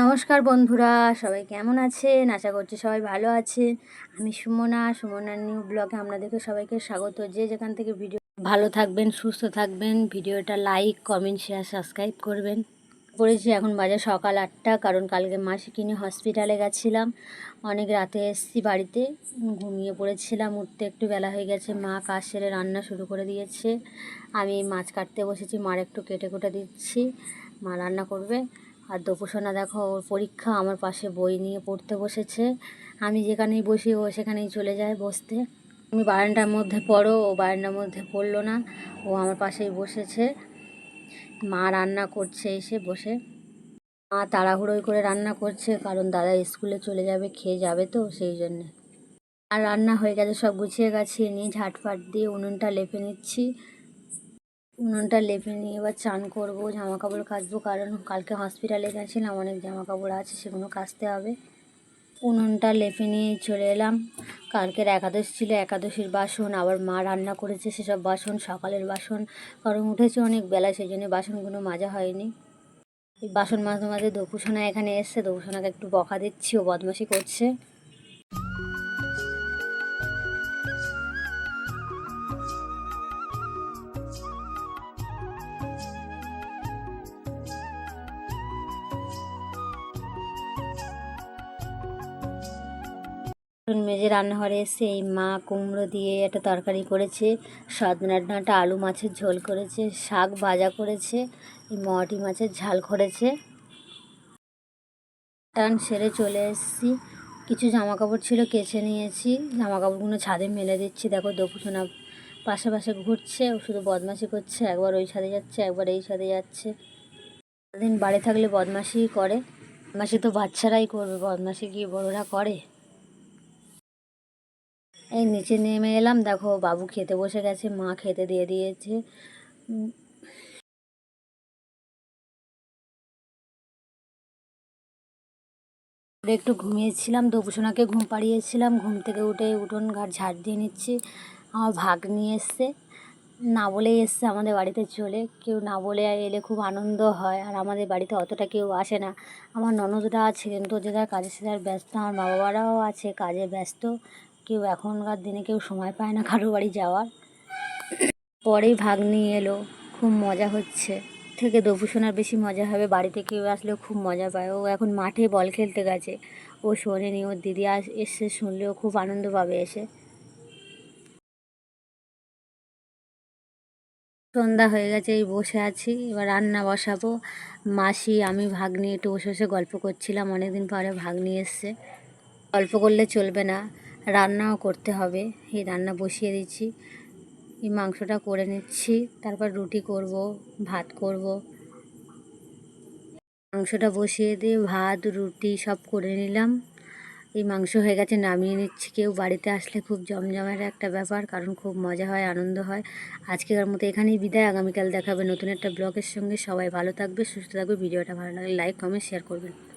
নমস্কার বন্ধুরা, সবাই কেমন আছেন? আশা করছি সবাই ভালো আছে আমি সুমনা, সুমনার নিউ ব্লগে আপনাদেরকে সবাইকে স্বাগত। যে যেখান থেকে ভিডিও ভালো থাকবেন, সুস্থ থাকবেন, ভিডিওটা লাইক, কমেন্ট, শেয়ার, সাবস্ক্রাইব করবেন। করেছি এখন বাজে সকাল আটটা, কারণ কালকে মাসি কিনে হসপিটালে গেছিলাম। অনেক রাতে এসছি বাড়িতে, ঘুমিয়ে পড়েছিলাম, উঠতে একটু বেলা হয়ে গেছে, মা কাজ সেরে রান্না শুরু করে দিয়েছে। আমি মাছ কাটতে বসেছি, মার একটু কেটে কুটে দিচ্ছি, মা রান্না করবে। আর দোপসোনা দেখো, ওর পরীক্ষা, আমার পাশে বই নিয়ে পড়তে বসেছে। আমি যেখানেই বসি, ও সেখানেই চলে যায় বসতে। আমি বারান্দার মধ্যে পড়ো, ও বারান্দার মধ্যে পড়ল না, ও আমার পাশেই বসেছে। মা রান্না করছে, এসে বসে। মা তাড়াহুড়োই করে রান্না করছে, কারণ দাদা স্কুলে চলে যাবে, খেয়ে যাবে তো, সেই জন্যে। আর রান্না হয়ে গেছে, সব গুছিয়ে গাছিয়ে নিয়ে ঝাটফাট দিয়ে উনুনটা লেপে নিচ্ছি। উনুনটা লেপে নিয়ে এবার চান করব জামা কাপড় কাচবো, কারণ কালকে হসপিটালে গেছিলাম, অনেক জামা কাপড় আছে, সেগুলো কাচতে হবে। উনুনটা লেপে নিয়ে চলে এলাম। কালকের একাদশ ছিল, একাদশীর বাসন, আবার মা রান্না করেছে সেসব বাসন, সকালের বাসন কারণ উঠেছে অনেক বেলা সেই জন্য বাসনগুলো মাজা হয়নি। বাসন মাঝে মাঝে দপুসোনা এখানে এসছে দপুসোনাকে একটু বকা দিচ্ছি, ও বদমাসি করছে। মেজে রান্নাঘরে এসে এই মা কুমড়ো দিয়ে একটা তরকারি করেছে সজনা ডাঁটা, আলু মাছের ঝোল করেছে, শাক ভাজা করেছে, এই মটি মাছের ঝাল করেছে। টান সেরে চলে এসেছি। কিছু জামা কাপড় ছিল, কেচে নিয়েছি। জামা কাপড়গুলো ছাদে মেলে দিচ্ছি। দেখো দপুসোনা পাশে পাশে ঘুরছে, ও শুধু বদমাশি করছে, একবার ওই ছাদে যাচ্ছে, একবার এই ছাদে যাচ্ছে। দিন বাড়ি থাকলে বদমাশিই করে। বদমাশি তো বাচ্চারাই করবে, বদমাশি কি বড়রা করে? এই নিচে নেমে এলাম। দেখো, বাবু খেতে বসে গেছে, মা খেতে দিয়ে দিয়েছে। একটু ঘুমিয়েছিলাম দপুসোনাকে ঘুম পাড়িয়েছিলাম। ঘুম থেকে উঠে উঠোন ঘাট ঝাড় দিয়ে নিচ্ছি। আমার ভাগ নিয়ে এসছে। না বলেই এসছে আমাদের বাড়িতে চলে। কেউ না বলে এলে খুব আনন্দ হয়। আর আমাদের বাড়িতে অতটা কেউ আসে না। আমার ননদরা আছে কিন্তু যে যার কাজে সে যার ব্যস্ত, আমার মা বাবারাও আছে, কাজে ব্যস্ত। কেউ এখনকার দিনে কেউ সময় পায় না কারও বাড়ি যাওয়ার। পরেই ভাগ নিয়ে এলো, খুব মজা হচ্ছে। থেকে দপুসোনার বেশি মজা হবে, বাড়িতে কেউ আসলেও খুব মজা পায়। ও এখন মাঠে বল খেলতে গেছে। ও শোনেনি ওর দিদি আস এসে শুনলেও খুব আনন্দ পাবে এসে। সন্ধ্যা হয়ে গেছে, এই বসে আছি। এবার রান্না বসাবো। মাসি, আমি ভাগ নিয়ে একটু বসে বসে গল্প করছিলাম। অনেকদিন পরে ভাগ নিয়ে এসছে। গল্প করলে চলবে না। রান্নাও করতে হবে। এই রান্না বসিয়ে দিচ্ছি। এই মাংসটা করে নিচ্ছি। তারপর রুটি করব, ভাত করব। মাংসটা বসিয়ে দিয়ে ভাত, রুটি সব করে নিলাম। এই মাংস হয়ে গেছে, নামিয়ে নিচ্ছি। কেউ বাড়িতে আসলে খুব জমজমের একটা ব্যাপার, কারণ খুব মজা হয়, আনন্দ হয়। আজকের মতো এখানেই বিদায়। আগামীকাল দেখাবে নতুন একটা ব্লগের সঙ্গে। সবাই ভালো থাকবে, সুস্থ থাকবে। ভিডিওটা ভালো লাগলে লাইক, কমেন্ট, শেয়ার করবেন।